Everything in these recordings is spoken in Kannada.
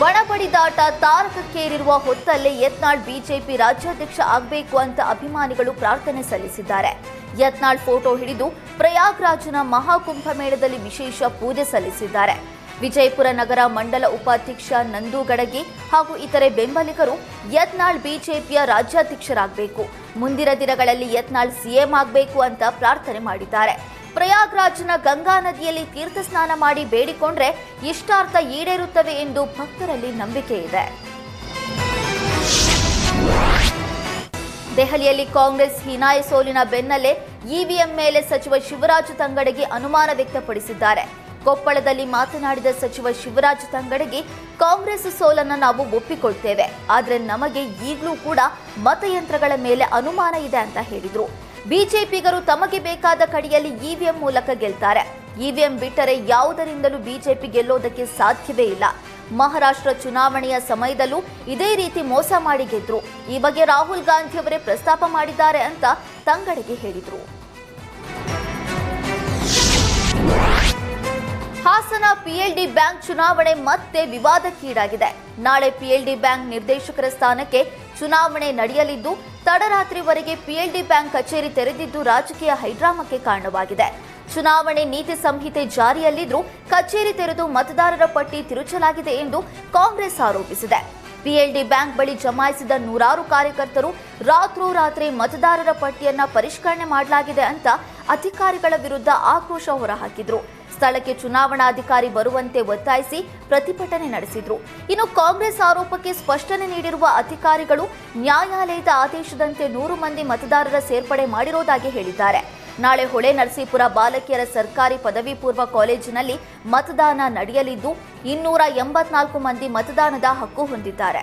ಬಣಬಡಿದಾಟ ತಾರಕಕ್ಕೇರಿರುವ ಹೊತ್ತಲ್ಲೇ ಯತ್ನಾಳ್ ಬಿಜೆಪಿ ರಾಜ್ಯಾಧ್ಯಕ್ಷ ಆಗಬೇಕು ಅಂತ ಅಭಿಮಾನಿಗಳು ಪ್ರಾರ್ಥನೆ ಸಲ್ಲಿಸಿದ್ದಾರೆ. ಯತ್ನಾಳ್ ಫೋಟೋ ಹಿಡಿದು ಪ್ರಯಾಗ್ರಾಜ್ನ ಮಹಾಕುಂಭ ಮೇಳದಲ್ಲಿ ವಿಶೇಷ ಪೂಜೆ ಸಲ್ಲಿಸಿದ್ದಾರೆ. ವಿಜಯಪುರ ನಗರ ಮಂಡಲ ಉಪಾಧ್ಯಕ್ಷ ನಂದು ಗಡಗಿ ಹಾಗೂ ಇತರೆ ಬೆಂಬಲಿಗರು ಯತ್ನಾಳ್ ಬಿಜೆಪಿಯ ರಾಜ್ಯಾಧ್ಯಕ್ಷರಾಗಬೇಕು. ಮುಂದಿನ ದಿನಗಳಲ್ಲಿ ಯತ್ನಾಳ್ ಸಿಎಂ ಆಗಬೇಕು ಅಂತ ಪ್ರಾರ್ಥನೆ ಮಾಡಿದ್ದಾರೆ. ಪ್ರಯಾಗ್ರಾಜ್ನ ಗಂಗಾ ನದಿಯಲ್ಲಿ ತೀರ್ಥ ಸ್ನಾನ ಮಾಡಿ ಬೇಡಿಕೊಂಡ್ರೆ ಇಷ್ಟಾರ್ಥ ಈಡೇರುತ್ತವೆ ಎಂದು ಭಕ್ತರಲ್ಲಿ ನಂಬಿಕೆ ಇದೆ. ದೆಹಲಿಯಲ್ಲಿ ಕಾಂಗ್ರೆಸ್ ಹೀನಾಯ ಸೋಲಿನ ಬೆನ್ನಲ್ಲೇ ಇವಿಎಂ ಮೇಲೆ ಸಚಿವ ಶಿವರಾಜ ತಂಗಡಗಿ ಅನುಮಾನ ವ್ಯಕ್ತಪಡಿಸಿದ್ದಾರೆ. ಕೊಪ್ಪಳದಲ್ಲಿ ಮಾತನಾಡಿದ ಸಚಿವ ಶಿವರಾಜ ತಂಗಡಗಿ ಕಾಂಗ್ರೆಸ್ ಸೋಲನ್ನು ನಾವು ಒಪ್ಪಿಕೊಳ್ತೇವೆ. ಆದರೆ ನಮಗೆ ಈಗಲೂ ಕೂಡ ಮತಯಂತ್ರಗಳ ಮೇಲೆ ಅನುಮಾನ ಇದೆ ಅಂತ ಹೇಳಿದ್ರು. ಬಿಜೆಪಿಗರು ತಮಗೆ ಬೇಕಾದ ಕಡೆಯಲ್ಲಿ ಇವಿಎಂ ಮೂಲಕ ಗೆಲ್ತಾರೆ. ಇವಿಎಂ ಬಿಟ್ಟರೆ ಯಾವುದರಿಂದಲೂ ಬಿಜೆಪಿ ಗೆಲ್ಲೋದಕ್ಕೆ ಸಾಧ್ಯವೇ ಇಲ್ಲ. ಮಹಾರಾಷ್ಟ್ರ ಚುನಾವಣೆಯ ಸಮಯದಲ್ಲೂ ಇದೇ ರೀತಿ ಮೋಸ ಮಾಡಿ ಗೆದ್ರು. ಈ ಬಗ್ಗೆ ರಾಹುಲ್ ಗಾಂಧಿ ಅವರೇ ಪ್ರಸ್ತಾಪ ಮಾಡಿದ್ದಾರೆ ಅಂತ ತಂಗಡಿಗೆ ಹೇಳಿದರು. ಹಾಸನ ಪಿಎಲ್ಡಿ ಬ್ಯಾಂಕ್ ಚುನಾವಣೆ ಮತ್ತೆ ವಿವಾದಕ್ಕೀಡಾಗಿದೆ. ನಾಳೆ ಪಿಎಲ್ಡಿ ಬ್ಯಾಂಕ್ ನಿರ್ದೇಶಕರ ಸ್ಥಾನಕ್ಕೆ ಚುನಾವಣೆ ನಡೆಯಲಿದ್ದು, ತಡರಾತ್ರಿವರೆಗೆ ಪಿಎಲ್ಡಿ ಬ್ಯಾಂಕ್ ಕಚೇರಿ ತೆರೆದಿದ್ದು ರಾಜಕೀಯ ಹೈಡ್ರಾಮಕ್ಕೆ ಕಾರಣವಾಗಿದೆ. ಚುನಾವಣೆ ನೀತಿ ಸಂಹಿತೆ ಜಾರಿಯಲ್ಲಿದ್ದರೂ ಕಚೇರಿ ತೆರೆದು ಮತದಾರರ ಪಟ್ಟಿ ತಿರುಚಲಾಗಿದೆ ಎಂದು ಕಾಂಗ್ರೆಸ್ ಆರೋಪಿಸಿದೆ. ಪಿಎಲ್ಡಿ ಬ್ಯಾಂಕ್ ಬಳಿ ಜಮಾಯಿಸಿದ ನೂರಾರು ಕಾರ್ಯಕರ್ತರು ರಾತ್ರೋರಾತ್ರಿ ಮತದಾರರ ಪಟ್ಟಿಯನ್ನ ಪರಿಷ್ಕರಣೆ ಮಾಡಲಾಗಿದೆ ಅಂತ ಅಧಿಕಾರಿಗಳ ವಿರುದ್ಧ ಆಕ್ರೋಶ ಹೊರಹಾಕಿದ್ರು. ಸ್ಥಳಕ್ಕೆ ಚುನಾವಣಾಧಿಕಾರಿ ಬರುವಂತೆ ಒತ್ತಾಯಿಸಿ ಪ್ರತಿಭಟನೆ ನಡೆಸಿದ್ರು. ಇನ್ನು ಕಾಂಗ್ರೆಸ್ ಆರೋಪಕ್ಕೆ ಸ್ಪಷ್ಟನೆ ನೀಡಿರುವ ಅಧಿಕಾರಿಗಳು ನ್ಯಾಯಾಲಯದ ಆದೇಶದಂತೆ ನೂರು ಮಂದಿ ಮತದಾರರ ಸೇರ್ಪಡೆ ಮಾಡಿರುವುದಾಗಿ ಹೇಳಿದ್ದಾರೆ. ನಾಳೆ ಹೊಳೆ ನರಸೀಪುರ ಬಾಲಕಿಯರ ಸರ್ಕಾರಿ ಪದವಿ ಪೂರ್ವ ಕಾಲೇಜಿನಲ್ಲಿ ಮತದಾನ ನಡೆಯಲಿದ್ದು, ಇನ್ನೂರ ಎಂಬತ್ನಾಲ್ಕು ಮಂದಿ ಮತದಾನದ ಹಕ್ಕು ಹೊಂದಿದ್ದಾರೆ.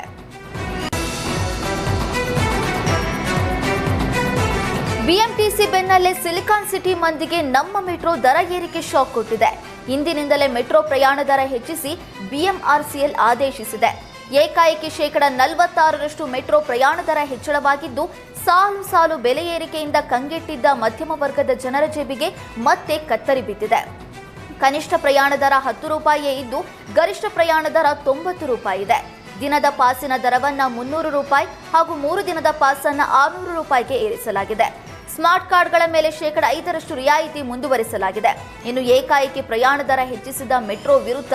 ಬೆನ್ನಲ್ಲೇ ಸಿಲಿಕಾನ್ ಸಿಟಿ ಮಂದಿಗೆ ನಮ್ಮ ಮೆಟ್ರೋ ದರ ಏರಿಕೆ ಶಾಕ್ ಕೊಟ್ಟಿದೆ. ಇಂದಿನಿಂದಲೇ ಮೆಟ್ರೋ ಪ್ರಯಾಣ ದರ ಹೆಚ್ಚಿಸಿ ಬಿಎಂಆರ್ಸಿಎಲ್ ಆದೇಶಿಸಿದೆ. ಏಕಾಏಕಿ ಶೇಕಡ ನಲವತ್ತಾರರಷ್ಟು ಮೆಟ್ರೋ ಪ್ರಯಾಣ ದರ ಹೆಚ್ಚಳವಾಗಿದ್ದು, ಸಾಲು ಸಾಲು ಬೆಲೆ ಏರಿಕೆಯಿಂದ ಕಂಗೆಟ್ಟಿದ್ದ ಮಧ್ಯಮ ವರ್ಗದ ಜನರ ಜೇಬಿಗೆ ಮತ್ತೆ ಕತ್ತರಿ ಬಿದ್ದಿದೆ. ಕನಿಷ್ಠ ಪ್ರಯಾಣ ದರ ಹತ್ತು ರೂಪಾಯಿಯೇ ಇದ್ದು, ಗರಿಷ್ಠ ಪ್ರಯಾಣ ದರ ತೊಂಬತ್ತು ರೂಪಾಯಿ ಇದೆ. ದಿನದ ಪಾಸಿನ ದರವನ್ನ ಮುನ್ನೂರು ರೂಪಾಯಿ ಹಾಗೂ ಮೂರು ದಿನದ ಪಾಸನ್ನ ಆರುನೂರು ರೂಪಾಯಿಗೆ ಏರಿಸಲಾಗಿದೆ. ಸ್ಮಾರ್ಟ್ ಕಾರ್ಡ್ಗಳ ಮೇಲೆ ಶೇಕಡ ಐದರಷ್ಟು ರಿಯಾಯಿತಿ ಮುಂದುವರಿಸಲಾಗಿದೆ. ಇನ್ನು ಏಕಾಏಕಿ ಪ್ರಯಾಣ ದರ ಹೆಚ್ಚಿಸಿದ ಮೆಟ್ರೋ ವಿರುದ್ಧ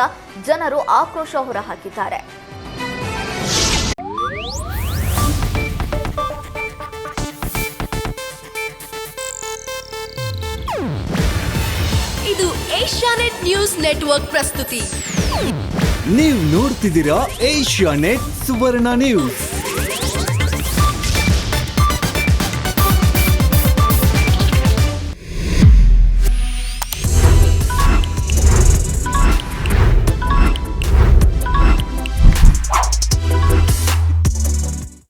ಜನರು ಆಕ್ರೋಶ ಹೊರಹಾಕಿದ್ದಾರೆ. ಇದು ಏಷ್ಯಾನೆಟ್ ನ್ಯೂಸ್ ನೆಟ್ವರ್ಕ್ ಪ್ರಸ್ತುತಿ. ನೀವು ನೋಡ್ತಿದ್ದೀರಾ ಏಷ್ಯಾ ನೆಟ್ ಸುವರ್ಣ ನ್ಯೂಸ್.